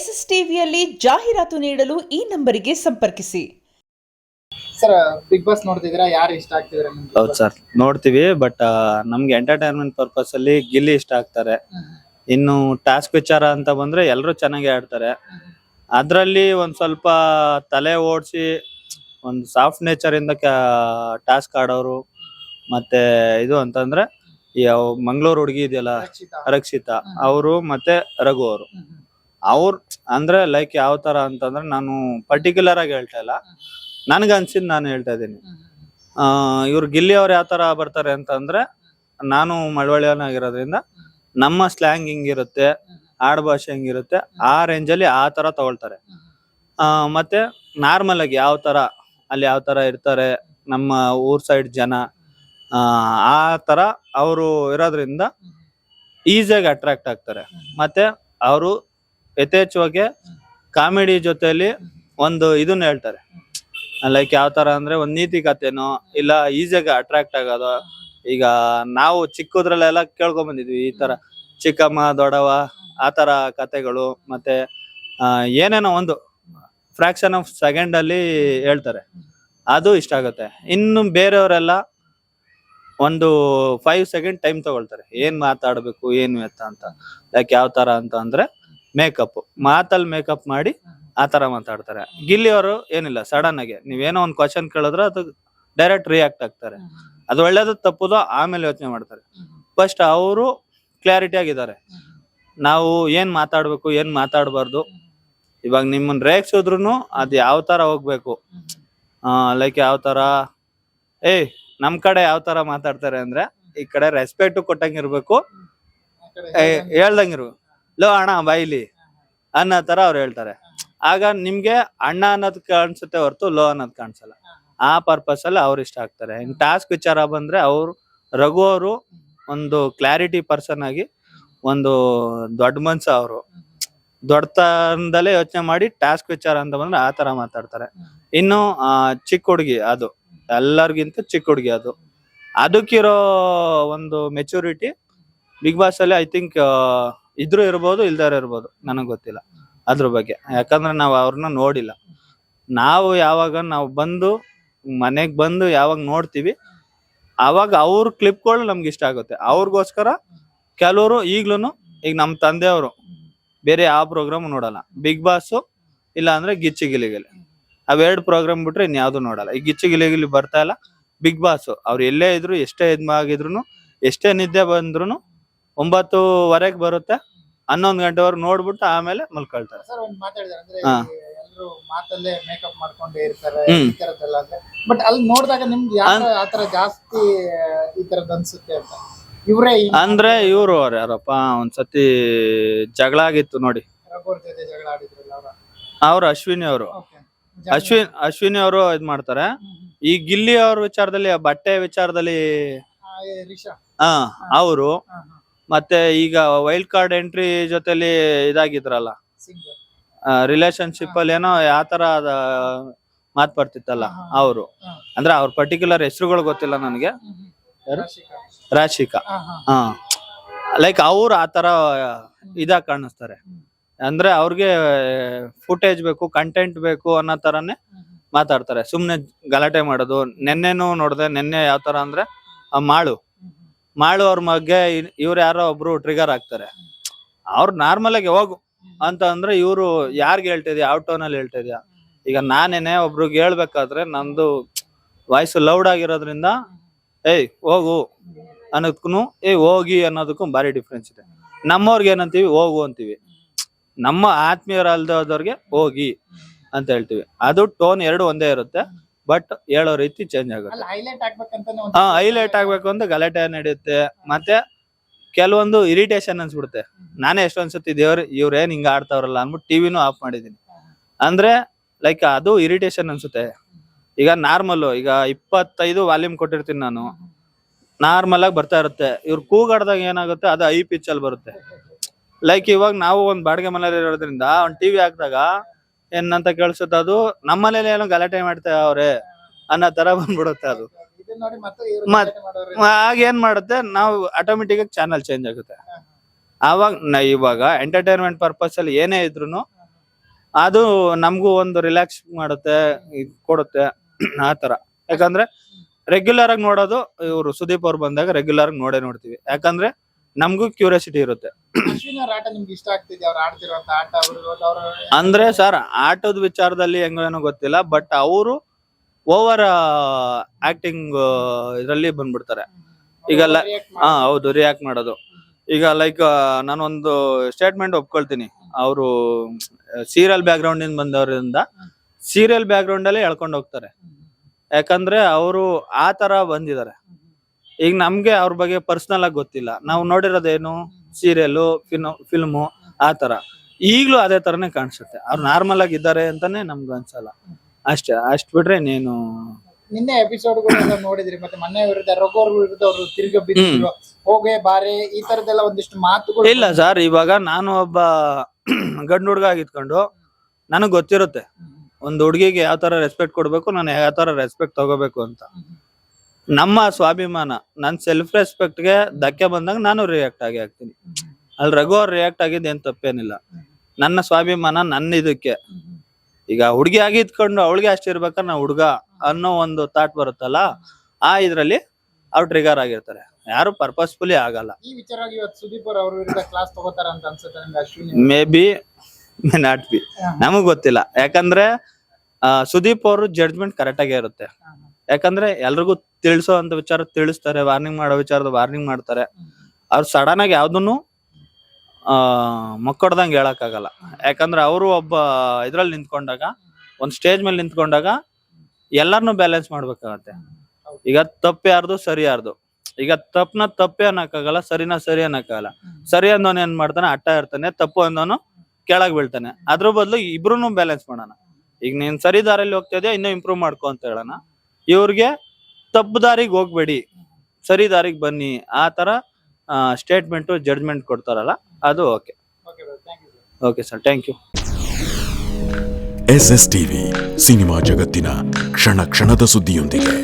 S S ಟಿವಿಯಲ್ಲಿ ಜಾಹೀರಾತು ನೀಡಲು ಈ ನಂಬರಿಗೆ ಸಂಪರ್ಕಿಸಿ. ಸರ್ ಬಿಗ್ ಬಾಸ್ ನೋಡ್ತಿದ್ದೀರಾ? ಯಾರು ಇಷ್ಟ ಆಗ್ತಿದಾರೆ ಹೌದು ಸರ್ ನೋಡ್ತೀವಿ ಬಟ್ ನಮ್ಗೆ ಎಂಟರ್ಟೈನ್ಮೆಂಟ್ ಪರ್ಪಸ್ ಅಲ್ಲಿ ಗಿಲ್ಲಿ ಇಷ್ಟ ಆಗ್ತಾರೆ. ಇನ್ನು ಟಾಸ್ಕ್ ವಿಚಾರ ಅಂತ ಬಂದ್ರೆ ಎಲ್ಲರೂ ಚೆನ್ನಾಗಿ ಆಡ್ತಾರೆ. ಅದ್ರಲ್ಲಿ ಒಂದ್ ಸ್ವಲ್ಪ ತಲೆ ಓಡಿಸಿ ಒಂದು ಸಾಫ್ಟ್ ನೇಚರ್ ಇಂದ ಟಾಸ್ಕ್ ಆಡೋರು ಮತ್ತೆ ಇದು ಅಂತಂದ್ರೆ ಯಾವ ಮಂಗಳೂರು ಹುಡುಗಿ ಇದೆಯಲ್ಲ ರಕ್ಷಿತಾ. ಅವರು ಮತ್ತೆ ರಘು ಅವರು. ಅವ್ರ ಅಂದ್ರೆ ಲೈಕ್ ಯಾವ ತರ ಅಂತಂದ್ರೆ ನಾನು ಪರ್ಟಿಕ್ಯುಲರ್ ಆಗಿ ಹೇಳ್ತಾ ಇಲ್ಲ. ನನ್ಗೆ ಅನ್ಸಿದ್ ನಾನು ಹೇಳ್ತಾ ಇದ್ದೀನಿ. ಇವ್ರು ಗಿಲ್ಲಿ ಅವ್ರು ಯಾವ ತರ ಬರ್ತಾರೆ ಅಂತಂದ್ರೆ ನಾನು ಮಳವಳ್ಳಿಯವನಾಗಿರೋದ್ರಿಂದ ನಮ್ಮ ಸ್ಲ್ಯಾಂಗ್ ಹಿಂಗಿರುತ್ತೆ ಆಡ್ ಭಾಷೆ ಹೆಂಗಿರುತ್ತೆ ಆ ರೇಂಜ್ ಅಲ್ಲಿ ಆ ತರ ತಗೊಳ್ತಾರೆ. ಆ, ಮತ್ತೆ ನಾರ್ಮಲ್ ಆಗಿ ಯಾವ ತರ ಅಲ್ಲಿ ಯಾವ ತರ ಇರ್ತಾರೆ ನಮ್ಮ ಊರ್ ಸೈಡ್ ಜನ ಆ, ಆ ತರ ಅವರು ಇರೋದ್ರಿಂದ ಈಸಿಯಾಗಿ ಅಟ್ರಾಕ್ಟ್ ಆಗ್ತಾರೆ. ಮತ್ತೆ ಅವರು ಯಥೇಚ್ಛವಾಗಿ ಕಾಮಿಡಿ ಜೊತೆಯಲ್ಲಿ ಒಂದು ಇದನ್ನ ಹೇಳ್ತಾರೆ. ಲೈಕ್ ಯಾವ ತರ ಅಂದ್ರೆ ಒಂದ್ ನೀತಿ ಕಥೆನೋ ಇಲ್ಲ ಈಸಿಯಾಗಿ ಅಟ್ರಾಕ್ಟ್ ಆಗೋದು ಈಗ ನಾವು ಚಿಕ್ಕದ್ರಲ್ಲೆಲ್ಲ ಕೇಳ್ಕೊಂಡ್ ಬಂದಿದ್ವಿ ಈ ತರ ಚಿಕ್ಕಮ್ಮ ದೊಡವ ಆ ತರ ಕತೆಗಳು ಮತ್ತೆ ಆ, ಏನೇನೋ ಒಂದು ಫ್ರಾಕ್ಷನ್ ಆಫ್ ಸೆಕೆಂಡ್ ಅಲ್ಲಿ ಹೇಳ್ತಾರೆ. ಅದು ಇಷ್ಟ ಆಗುತ್ತೆ. ಇನ್ನು ಬೇರೆಯವರೆಲ್ಲ ಒಂದು ಫೈವ್ ಸೆಕೆಂಡ್ ಟೈಮ್ ತಗೊಳ್ತಾರೆ. ಏನ್ ಮಾತಾಡ್ಬೇಕು ಏನು ಎತ್ತ ಅಂತ. ಲೈಕ್ ಯಾವ ತರ ಅಂತ ಅಂದ್ರೆ ಮೇಕಪ್ ಮಾತಲ್ಲಿ ಮೇಕಪ್ ಮಾಡಿ ಆ ತರ ಮಾತಾಡ್ತಾರೆ. ಗಿಲ್ಲಿ ಅವರು ಏನಿಲ್ಲ ಸಡನ್ ಆಗಿ ನೀವೇನೋ ಒಂದು ಕ್ವಶನ್ ಕೇಳಿದ್ರೆ ಅದು ಡೈರೆಕ್ಟ್ ರಿಯಾಕ್ಟ್ ಆಗ್ತಾರೆ. ಅದು ಒಳ್ಳೇದು ತಪ್ಪುದು ಆಮೇಲೆ ಯೋಚನೆ ಮಾಡ್ತಾರೆ. ಫಸ್ಟ್ ಅವರು ಕ್ಲಾರಿಟಿ ಆಗಿದ್ದಾರೆ. ನಾವು ಏನ್ ಮಾತಾಡ್ಬೇಕು ಏನ್ ಮಾತಾಡಬಾರ್ದು? ಇವಾಗ ನಿಮ್ಮನ್ ರೇಗ್ಸಿದ್ರು ಅದ್ ಯಾವ ತರ ಹೋಗ್ಬೇಕು? ಲೈಕ್ ಯಾವ ತರ? ಏಯ್ ನಮ್ ಕಡೆ ಯಾವ ತರ ಮಾತಾಡ್ತಾರೆ ಅಂದ್ರೆ ಈ ಕಡೆ ರೆಸ್ಪೆಕ್ಟ್ ಕೊಟ್ಟಂಗಿರ್ಬೇಕು ಹೇಳ್ದಂಗಿರ್ಬೇಕು ಲೋ ಅಣ್ಣ ಬಾಯಿಲಿ ಅನ್ನೋ ತರ ಅವ್ರು ಹೇಳ್ತಾರೆ. ಆಗ ನಿಮ್ಗೆ ಅಣ್ಣ ಅನ್ನೋದ್ ಕಾಣಿಸುತ್ತೆ ಹೊರತು ಲೋ ಅನ್ನೋದ್ ಕಾಣಿಸಲ್ಲ. ಆ ಪರ್ಪಸ್ ಅಲ್ಲಿ ಅವ್ರು ಇಷ್ಟ ಆಗ್ತಾರೆ. ಇನ್ ಟಾಸ್ಕ್ ವಿಚಾರ ಬಂದ್ರೆ ಅವ್ರು ರಘು ಅವರು ಒಂದು ಕ್ಲಾರಿಟಿ ಪರ್ಸನ್ ಆಗಿ ಒಂದು ದೊಡ್ಡ ಮನ್ಸ ಅವರು. ದೊಡ್ಡತನದಲ್ಲೇ ಯೋಚನೆ ಮಾಡಿ ಟಾಸ್ಕ್ ವಿಚಾರ ಅಂತ ಬಂದ್ರೆ ಆ ತರ ಮಾತಾಡ್ತಾರೆ. ಇನ್ನು ಚಿಕ್ಕ ಹುಡುಗಿ ಅದು. ಎಲ್ಲರಿಗಿಂತ ಚಿಕ್ಕ ಹುಡುಗಿ ಅದು. ಅದಕ್ಕಿರೋ ಒಂದು ಮೆಚುರಿಟಿ ಬಿಗ್ ಬಾಸ್ ಅಲ್ಲಿ ಐ ಥಿಂಕ್ ಇದ್ರು ಇರ್ಬೋದು, ಇಲ್ದಾರ ಇರ್ಬೋದು, ನನಗೆ ಗೊತ್ತಿಲ್ಲ ಅದ್ರ ಬಗ್ಗೆ. ಯಾಕಂದ್ರೆ ನಾವು ಅವ್ರನ್ನ ನೋಡಿಲ್ಲ. ನಾವು ಯಾವಾಗ ನಾವು ಬಂದು, ಮನೆಗೆ ಬಂದು ಯಾವಾಗ ನೋಡ್ತೀವಿ, ಅವಾಗ ಅವ್ರ ಕ್ಲಿಪ್ಗಳು ನಮ್ಗೆ ಇಷ್ಟ ಆಗುತ್ತೆ. ಅವ್ರಿಗೋಸ್ಕರ ಕೆಲವರು ಈಗ್ಲೂ ಈಗ ನಮ್ಮ ತಂದೆಯವರು ಬೇರೆ ಯಾವ ಪ್ರೋಗ್ರಾಮ್ ನೋಡಲ್ಲ. ಬಿಗ್ ಬಾಸ್ ಇಲ್ಲ ಅಂದ್ರೆ ಗಿಚ್ಚಿ ಗಿಲಿಗಿಲಿ. ಅವೆರಡು ಪ್ರೋಗ್ರಾಮ್ ಬಿಟ್ರೆ ಇನ್ಯಾವುದು ನೋಡಲ್ಲ. ಈ ಗಿಚ್ಚಿ ಗಿಲಿಗಿಲಿ ಬರ್ತಾ ಇಲ್ಲ. ಬಿಗ್ ಬಾಸ್ ಅವ್ರು ಎಲ್ಲೇ ಇದ್ರು, ಎಷ್ಟೇ ಇದ್ಮಾಗಿದ್ರು ಎಷ್ಟೇ ನಿದ್ದೆ ಬಂದ್ರು ಒಂಬತ್ತುವರೆಗೆ ಬರುತ್ತೆ. ಹನ್ನೊಂದು ಗಂಟೆವರೆಗೆ ನೋಡ್ಬಿಟ್ಟು ಆಮೇಲೆ ಮಲ್ಕೊಳ್ತಾರೆ. ಸರ್ ಒಂದ್ ಮಾತಾಡಿದಾರೆ ಅಂದ್ರೆ ಹಾ. ಎಲ್ಲರೂ ಮಾತಲ್ಲೇ ಮೇಕಪ್ ಮಾಡ್ಕೊಂಡೇ ಇರ್ತಾರೆ ಹ್ಮ್. ಈ ತರದ್ದೆಲ್ಲ ಅಂದ್ರೆ. ಬಟ್ ಅಲ್ಲಿ ನೋಡಿದಾಗ ನಿಮ್ಗೆ ಯಾವ ಆತರ ಜಾಸ್ತಿ ಈ ತರದ್ ಅನ್ಸುತ್ತೆ ಅಂತ? ಇವ್ರೇ ಈ ಅಂದ್ರೆ ಇವ್ರು ಅವ್ರು ಯಾರಪ್ಪ ಒಂದ್ಸತಿ ಜಗಳ ಆಗಿತ್ತು ನೋಡಿ. ರಘುವರ್ ಜೊತೆ ಜಗಳ ಆಡಿದ್ರಲ್ಲ ಅವ್ರ? ಅವ್ರು ಅಶ್ವಿನಿ ಅವರು. ಅಶ್ವಿನ್ ಅಶ್ವಿನಿ ಅವರು ಇದ್ ಮಾಡ್ತಾರೆ. ಈ ಗಿಲ್ಲಿ ಅವ್ರ ವಿಚಾರದಲ್ಲಿ ಆ ಬಟ್ಟೆ ವಿಚಾರದಲ್ಲಿ ರಿಷಾ. ಹಾ. ಅವರು ಹಾ ಹಾ. ಮತ್ತೆ ಈಗ ವೈಲ್ಡ್ ಕಾರ್ಡ್ ಎಂಟ್ರಿ ಜೊತೆಲಿ ಇದಾಗಿದ್ರಲ್ಲ. ರಿಲೇಶನ್ಶಿಪ್ ಅಲ್ಲಿ ಏನೋ ಯಾವ ತರ ಮಾತ್ ಬರ್ತಿತ್ತಲ್ಲ. ಅವರು. ಅಂದ್ರೆ ಅವ್ರ ಪರ್ಟಿಕ್ಯುಲರ್ ಹೆಸರುಗಳು ಗೊತ್ತಿಲ್ಲ ನನಗೆ. ರಾಶಿಕಾ. ಹಾ ಲೈಕ್ ಅವ್ರು ಆ ತರ ಇದಾಗ್ ಕಾಣಿಸ್ತಾರೆ. ಅಂದ್ರೆ ಅವ್ರಿಗೆ ಫುಟೇಜ್ ಬೇಕು ಕಂಟೆಂಟ್ ಬೇಕು ಅನ್ನೋ ತರನೇ ಮಾತಾಡ್ತಾರೆ. ಸುಮ್ನೆ ಗಲಾಟೆ ಮಾಡೋದು. ನೆನ್ನೆನೂ ನೋಡಿದೆ ನೆನ್ನೆ ಯಾವ ತರ ಅಂದ್ರೆ ಆ ಮಾಳು. ಮಗ್ಗೆ ಬಗ್ಗೆ ಇವ್ರು ಯಾರೋ ಒಬ್ರು ಟ್ರಿಗರ್ ಆಗ್ತಾರೆ. ಅವ್ರು ನಾರ್ಮಲ್ ಆಗಿ ಹೋಗು. ಅಂತ ಅಂದ್ರೆ ಇವ್ರು ಯಾರ್ಗ್ ಹೇಳ್ತಿದ್ಯಾ? ಯಾವ ಟೋನ್ ಅಲ್ಲಿ ಹೇಳ್ತಿದ್ಯಾ? ಈಗ ನಾನೇನೆ ಒಬ್ರಿಗೆ ಹೇಳ್ಬೇಕಾದ್ರೆ ನಂದು ವಾಯ್ಸ್ ಲೌಡ್ ಆಗಿರೋದ್ರಿಂದ, ಏಯ್, ಹೋಗು. ಅನ್ನೋದಕ್ಕೂ ಏಯ್, ಹೋಗಿ ಅನ್ನೋದಕ್ಕೂ ಭಾರಿ ಡಿಫ್ರೆನ್ಸ್ ಇದೆ. ನಮ್ಮವ್ರಿಗೆ ಏನಂತೀವಿ? ಹೋಗು ಅಂತೀವಿ. ನಮ್ಮ ಆತ್ಮೀಯರಲ್ದವ್ರಿಗೆ, ಹೋಗಿ ಅಂತ ಹೇಳ್ತೀವಿ. ಅದು ಟೋನ್ ಎರಡು ಒಂದೇ ಇರುತ್ತೆ. ಬಟ್ ಹೇಳೋ ರೀತಿ ಚೇಂಜ್ ಆಗುತ್ತೆ. ಹಾ ಹೈಲೈಟ್ ಆಗ್ಬೇಕು ಅಂತ ಗಲಾಟೆ ನಡೆಯುತ್ತೆ. ಮತ್ತೆ ಕೆಲವೊಂದು ಇರಿಟೇಷನ್ ಅನ್ಸ್ಬಿಡುತ್ತೆ. ನಾನೇ ಎಷ್ಟೊಂದ್ ಸತಿ ದೇವ್ರ ಇವ್ರೇನ್ ಹಿಂಗ ಆಡ್ತಾವ್ರಲ್ಲ ಅಂದ್ಬಿಟ್ಟು ಟಿವಿನೂ ಆಫ್ ಮಾಡಿದೀನಿ. ಅಂದ್ರೆ ಲೈಕ್ ಅದು ಇರಿಟೇಷನ್ ಅನ್ಸುತ್ತೆ. ಈಗ ನಾರ್ಮಲ್ ಈಗ ಇಪ್ಪತ್ತೈದು ವಾಲ್ಯೂಮ್ ಕೊಟ್ಟಿರ್ತೀನಿ ನಾನು. ನಾರ್ಮಲ್ ಆಗಿ ಬರ್ತಾ ಇರುತ್ತೆ. ಇವ್ರು ಕೂಗಾಡ್ದಾಗ ಏನಾಗುತ್ತೆ ಅದು ಐ ಪಿಚ್ ಅಲ್ಲಿ ಬರುತ್ತೆ. ಲೈಕ್ ಇವಾಗ ನಾವು ಒಂದ್ ಬಾಡಿಗೆ ಮನೆಯಲ್ಲಿ ಇರೋದ್ರಿಂದ ಒಂದ್ ಟಿವಿ ಹಾಕ್ದಾಗ ಏನಂತ ಕೇಳಿಸುತ್ತೆ ಅದು? ನಮ್ಮನೇಲಿ ಏನೋ ಗಲಾಟೆ ಮಾಡ್ತಾ ಅವ್ರೆ ಅನ್ನೋ ತರ ಬಂದ್ಬಿಡುತ್ತೆ ಅದು. ಮತ್- ಆಗ ಏನ್ ಮಾಡುತ್ತೆ? ನಾವು ಆಟೋಮೆಟಿಕ್ ಆಗಿ ಚಾನಲ್ ಚೇಂಜ್ ಆಗುತ್ತೆ. ಆವಾಗ ಇವಾಗ ಎಂಟರ್ಟೈನ್ಮೆಂಟ್ ಪರ್ಪಸ್ ಅಲ್ಲಿ ಏನೇ ಇದ್ರು ಅದು ನಮಗೂ ಒಂದು ರಿಲ್ಯಾಕ್ಸ್ ಮಾಡುತ್ತೆ ಕೊಡುತ್ತೆ ಆ ತರ. ಯಾಕಂದ್ರೆ ರೆಗ್ಯುಲರ್ ಆಗಿ ನೋಡೋದು ಇವರು ಸುದೀಪ್ ಅವ್ರು ಬಂದಾಗ ರೆಗ್ಯುಲರ್ ಆಗಿ ನೋಡೇ ನೋಡ್ತೀವಿ. ಯಾಕಂದ್ರೆ ನಮಗೂ ಕ್ಯೂರಿಯಾಸಿಟಿ ಇರುತ್ತೆ. ಅಶ್ವಿನ್ ಅವ್ರ ಆಟ ನಿಮ್ಗೆ ಇಷ್ಟ ಆಗ್ತಿದೆ ಅವ್ರು ಆಡ್ತಿರುವಂತ ಆಟ ಅವರು ಅವ್ರ ಅಂದ್ರೆ ಸರ್ ಆಟದ ವಿಚಾರದಲ್ಲಿ ಹೆಂಗೇನೋ ಗೊತ್ತಿಲ್ಲ ಬಟ್ ಅವರು ಓವರ್ ಆಕ್ಟಿಂಗ್ ಇದರಲ್ಲಿ ಬಂದ್ಬಿಡ್ತಾರೆ. ಈಗ ಲ- ಹಾ ಹೌದು ರಿಯಾಕ್ಟ್ ಮಾಡೋದು. ಈಗ ಲೈಕ್ ನಾನೊಂದು ಸ್ಟೇಟ್ಮೆಂಟ್ ಒಪ್ಕೊಳ್ತೀನಿ. ಅವರು ಸೀರಿಯಲ್ ಬ್ಯಾಕ್ ಗ್ರೌಂಡ್ ಇಂದ ಬಂದವರಿಂದ ಸೀರಿಯಲ್ ಬ್ಯಾಕ್ ಗ್ರೌಂಡ್ ಅಲ್ಲಿ ಎಳ್ಕೊಂಡು ಹೋಗ್ತಾರೆ. ಯಾಕಂದ್ರೆ ಅವರು ಆ ತರ ಬಂದಿದ್ದಾರೆ. ಈಗ ನಮ್ಗೆ ಅವ್ರ ಬಗ್ಗೆ ಪರ್ಸನಲ್ ಆಗಿ ಗೊತ್ತಿಲ್ಲ. ನಾವು ನೋಡಿರೋದೇನು ಸೀರಿಯಲ್ ಫಿಲ್ಮು ಆ ತರ ಈಗ್ಲೂ ಅದೇ ತರನೇ ಕಾಣಿಸುತ್ತೆ. ಅವ್ರು ನಾರ್ಮಲ್ ಆಗಿ ಇದ್ದಾರೆ ಅಂತಾನೆ ನಮ್ಗೆ ಅನ್ಸಲ್ಲ. ಅಷ್ಟೇ ಅಷ್ಟ್ ಬಿಟ್ರೆ ನೀನು ನಿನ್ನೆ ಎಪಿಸೋಡ್ ನೋಡಿದ್ರಿ ಮತ್ತೆ ಮೊನ್ನೆ ವಿರುದ್ಧ ರಘುವರ್ ವಿರುದ್ಧ ಅವರು ತಿರುಗಿ ಬಿದ್ದಿದ್ರು. ಹೋಗೆ ಬಾರೆ ಈ ತರದೆಲ್ಲ ಒಂದಿಷ್ಟು ಮಾತುಗಳು ಇಲ್ಲ ಸರ್ ಇವಾಗ ನಾನು ಒಬ್ಬ ಗಂಡು ಹುಡುಗ ಆಗಿತ್ಕೊಂಡು ನನಗ್ ಗೊತ್ತಿರುತ್ತೆ. ಒಂದು ಹುಡುಗಿಗೆ ಯಾವ ತರ ರೆಸ್ಪೆಕ್ಟ್ ಕೊಡ್ಬೇಕು ನಾನು ಯಾವ ತರ ರೆಸ್ಪೆಕ್ಟ್ ತಗೋಬೇಕು ಅಂತ. ನಮ್ಮ ಸ್ವಾಭಿಮಾನ ನನ್ ಸೆಲ್ಫ್ ರೆಸ್ಪೆಕ್ಟ್ಗೆ ಧಕ್ಕೆ ಬಂದಾಗ ನಾನು ರಿಯಾಕ್ಟ್ ಆಗಿ ಆಗ್ತೀನಿ. ಅಲ್ಲಿ ರಘು ಅವ್ರು ರಿಯಾಕ್ಟ್ ಆಗಿದ್ದು ಏನ್ ತಪ್ಪೇನಿಲ್ಲ. ನನ್ನ ಸ್ವಾಭಿಮಾನ ನನ್ನ ಇದಕ್ಕೆ. ಈಗ ಹುಡುಗಿ ಆಗಿ ಇದ್ಕೊಂಡು ಅವಳಿಗೆ ಅಷ್ಟೇ ಇರ್ಬೇಕಾದ್ರೆ ನಾ ಹುಡುಗ ಅನ್ನೋ ಒಂದು ಥಾಟ್ ಬರುತ್ತಲ್ಲ ಆ ಇದರಲ್ಲಿ ಅವ್ರು ಟ್ರಿಗರ್ ಆಗಿರ್ತಾರೆ. ಯಾರು ಪರ್ಪಸ್ಫುಲಿ ಆಗಲ್ಲ. ಈ ವಿಚಾರವಾಗಿ ಇವತ್ತು ಸುದೀಪ್ ಅವ್ರ ಅವ್ರ ವಿರುದ್ಧ ಕ್ಲಾಸ್ ತಗೋತಾರ ಅಂತ ಅನ್ಸುತ್ತೆ ನಿಮ್ಗೆ Ashwini may be may not be ನಮಗ್ ಗೊತ್ತಿಲ್ಲ. ಯಾಕಂದ್ರೆ ಆ, ಸುದೀಪ್ ಅವರು ಜಡ್ಜ್ಮೆಂಟ್ ಕರೆಕ್ಟ್ ಆಗೇ ಇರುತ್ತೆ. ಯಾಕಂದ್ರೆ ಎಲ್ರಿಗೂ ತಿಳಿಸೋ ಅಂತ ವಿಚಾರ ತಿಳಿಸ್ತಾರೆ ವಾರ್ನಿಂಗ್ ಮಾಡೋ ವಿಚಾರದ ವಾರ್ನಿಂಗ್ ಮಾಡ್ತಾರೆ. ಅವ್ರು ಸಡನ್ ಆಗಿ ಯಾವ್ದನ್ನು, ಆ, ಮಕ್ಕಡ್ದಂಗೆ ಹೇಳಕ್ ಆಗಲ್ಲ ಯಾಕಂದ್ರೆ ಅವರು ಒಬ್ಬ ಇದ್ರಲ್ಲಿ ನಿಂತ್ಕೊಂಡಾಗ, ಒಂದ್ ಸ್ಟೇಜ್ ಮೇಲೆ ನಿಂತ್ಕೊಂಡಾಗ ಎಲ್ಲಾರ್ನು ಬ್ಯಾಲೆನ್ಸ್ ಮಾಡ್ಬೇಕಾಗತ್ತೆ. ಈಗ ತಪ್ಪು ಯಾರ್ದು, ಸರಿ ಯಾರ್ದು. ಈಗ ತಪ್ಪನ ತಪ್ಪೇ ಅನ್ನಕ್ಕಾಗಲ್ಲ, ಸರಿನ ಸರಿ ಅನ್ನಕ್ಕಾಗಲ್ಲ. ಸರಿ ಅಂದವನು ಏನ್ ಮಾಡ್ತಾನೆ, ಅಟ್ಟ ಇರ್ತಾನೆ, ತಪ್ಪು ಅಂದವನು ಕೆಳಗ್ ಬೀಳ್ತಾನೆ. ಅದ್ರ ಬದಲು ಇಬ್ರು ಬ್ಯಾಲೆನ್ಸ್ ಮಾಡೋಣ. ಈಗ ನೀನ್ ಸರಿ ದಾರಲ್ಲಿ ಹೋಗ್ತಾ ಇದೆಯಾ, ಇನ್ನೂ ಇಂಪ್ರೂವ್ ಮಾಡ್ಕೊ ಅಂತ ಹೇಳೋಣ. ಇವ್ರಿಗೆ ತಪ್ಪು ದಾರಿಗೆ ಹೋಗ್ಬೇಡಿ. ಸರಿ ದಾರಿಗೆ ಬನ್ನಿ. ಆ ತರ ಸ್ಟೇಟ್ಮೆಂಟ್ ಜಡ್ಜ್ಮೆಂಟ್ ಕೊಡ್ತಾರಲ್ಲ ಅದು okay okay thank you okay sir thank you S S TV cinema ಜಗತ್ತಿನ ಕ್ಷಣ ಕ್ಷಣದ ಸುದ್ದಿಯೊಂದಿಗೆ.